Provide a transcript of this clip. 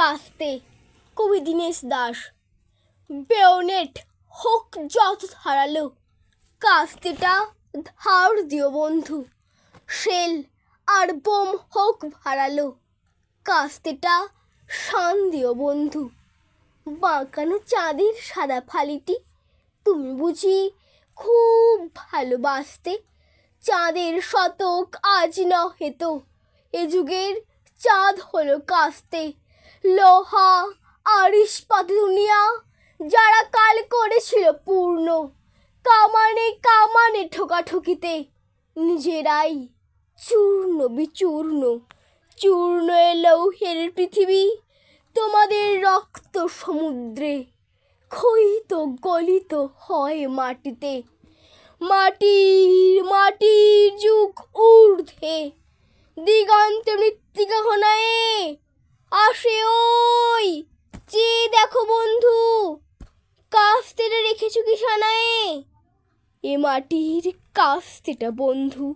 কাস্তে, কবি দীনেশ দাস। বেওনেট হোক যত ধারালো, কাস্তেটা ধার দিও বন্ধু। শেল আর বোম হোক ভাড়ালো কাস্তেটা শান দিও বন্ধু। বাঁকানো চাঁদের সাদা ফালিটি, তুমি বুঝি খুব ভালোবাসতে। চাঁদের শতক আজ না হেতো এ যুগের চাঁদ হলো কাস্তে। লোহা আর ইস্পাত দুনিয়া যারা কাল করেছিল পূর্ণ, কামানে কামানে ঠোকাঠুকিতে, নিজেরাই চূর্ণ বিচূর্ণ। চূর্ণ এ লৌহের পৃথিবী, তোমাদের রক্ত সমুদ্রে, ক্ষয়িত গলিত হয় মাটিতে। মাটির মাটির যুগ ঊর্ধ্বে, দিগন্ত মৃত্তিকা ঘনায়ে দেখো বন্ধু কাস্তেটা রেখেছো কি সানায়ে? এ মাটির কাস্তেটা বন্ধু।